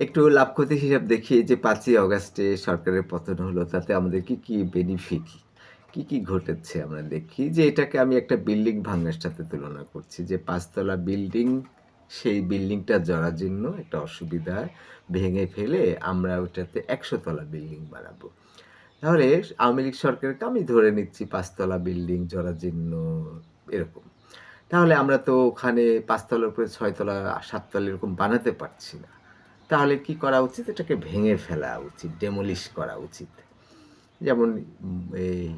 একটু লাভ ক্ষতির হিসাব দেখি যে পাঁচই অগাস্টে সরকারের পতন হলো তাতে আমাদের কি, কি বেনিফিট কি, কি ঘটেছে আমরা দেখি যে এটাকে আমি একটা বিল্ডিং ভাঙার সাথে তুলনা করছি যে পাঁচতলা বিল্ডিং সেই বিল্ডিংটা জরাজীর্ণ একটা অসুবিধা ভেঙে ফেলে আমরা ওটাতে ১০০ তলা বিল্ডিং বানাবো। তাহলে আওয়ামী লীগ সরকারকে আমি ধরে নিচ্ছি ৫ তলা বিল্ডিং জরাজীর্ণ এরকম। তাহলে আমরা তো ওখানে ৫ তলার উপরে ৬ তলা ৭ এরকম বানাতে পারছি না। তাহলে কি করা উচিত? এটাকে ভেঙে ফেলা উচিত, ডেমোলিশ করা উচিত। যেমন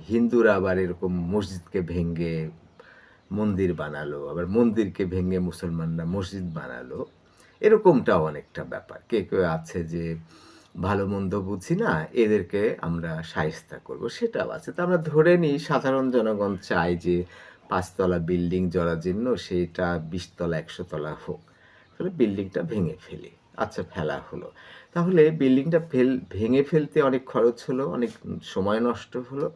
হিন্দুরা আবার এরকম মসজিদকে ভেঙে মন্দির বানালো, আবার মন্দিরকে ভেঙে মুসলমানরা মসজিদ বানালো। এরকমটাও অনেকটা ব্যাপার। কে কেউ আছে যে ভালো-মন্দ বুঝি না, এদেরকে আমরা শায়েস্তা করব, সেটাও আছে। তো আমরা ধরে নিই সাধারণ জনগণ চাই যে পাঁচতলা বিল্ডিং জরাজীর্ণ সেইটা ২০ তলা ১০০ তলা হোক। তাহলে বিল্ডিংটা ভেঙে ফেলি। আচ্ছা ফেলা হলো। তাহলে বিল্ডিংটা ফেল ভেঙে ফেলতে অনেক খরচ হলো, অনেক সময় নষ্ট হলো,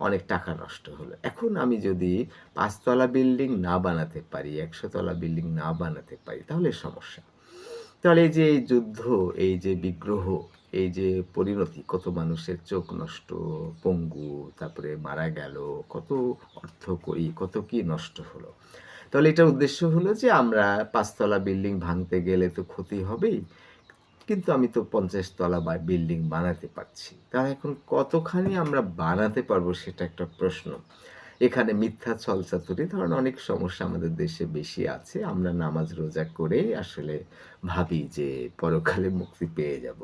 অনেক টাকা নষ্ট হলো। এখন আমি যদি পাঁচতলা বিল্ডিং না বানাতে পারি, ১০০ তলা বিল্ডিং না বানাতে পারি তাহলে সমস্যা। তাহলে এই যে যুদ্ধ, এই যে বিগ্রহ, এই যে পরিণতি, কত মানুষের চোখ নষ্ট, পঙ্গু, তারপরে মারা গেল, কত অর্থ করি কত কি নষ্ট হলো। তাহলে এটার উদ্দেশ্য হলো যে আমরা পাঁচতলা বিল্ডিং ভাঙতে গেলে তো ক্ষতি হবেই। কিন্তু আমি তো ৫০ তলা বা বিল্ডিং বানাতে পারছি। তাহলে এখন কতখানি আমরা বানাতে পারব সেটা একটা প্রশ্ন। এখানে মিথ্যা ছলচাতুরি ধরেন অনেক সমস্যা আমাদের দেশে বেশি আছে। আমরা নামাজ রোজা করেই আসলে ভাবি যে পরকালে মুক্তি পেয়ে যাব।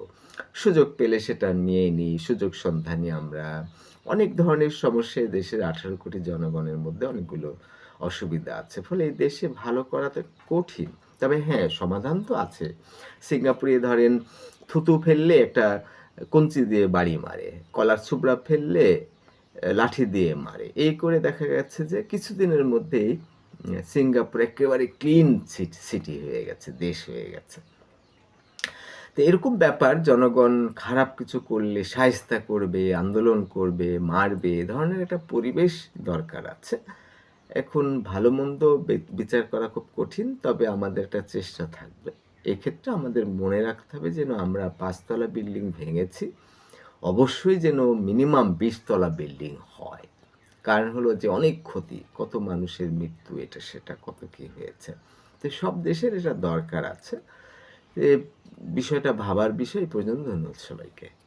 সুযোগ পেলে সেটা নিয়ে নিই, সুযোগ সন্ধানী আমরা। অনেক ধরনের সমস্যা দেশের ১৮ কোটি জনগণের মধ্যে অনেকগুলো অসুবিধা আছে। ফলে এই দেশে ভালো করা তো কঠিন। তবে হ্যাঁ, সমাধান তো আছে। সিঙ্গাপুরে ধরেন থুতু ফেললে একটা কঞ্চি দিয়ে বাড়ি মারে। কলার ছোবড়া ফেললে লাঠি দিয়ে মারে। এই করে দেখা গেছে যে কিছুদিনের মধ্যেই সিঙ্গাপুর একেবারে ক্লিন সিট হয়ে গেছে, দেশ হয়ে গেছে। তো এরকম ব্যাপার জনগণ খারাপ কিছু করলে শায়েস্তা করবে, আন্দোলন করবে, মারবে, এ ধরনের একটা পরিবেশ দরকার আছে। এখন ভালো-মন্দ বিচার করা খুব কঠিন। তবে আমাদের একটা চেষ্টা থাকবে। এক্ষেত্রে আমাদের মনে রাখতে হবে যেন আমরা পাঁচতলা বিল্ডিং ভেঙেছি। অবশ্যই যেন মিনিমাম বিশতলা বিল্ডিং হয়। কারণ হলো যে অনেক ক্ষতি, কত মানুষের মৃত্যু এটা সেটা কত কি হয়েছে। তো সব দেশের এটা দরকার আছে। বিষয়টা ভাবার বিষয়। পর্যন্ত ধন্যবাদ সবাইকে।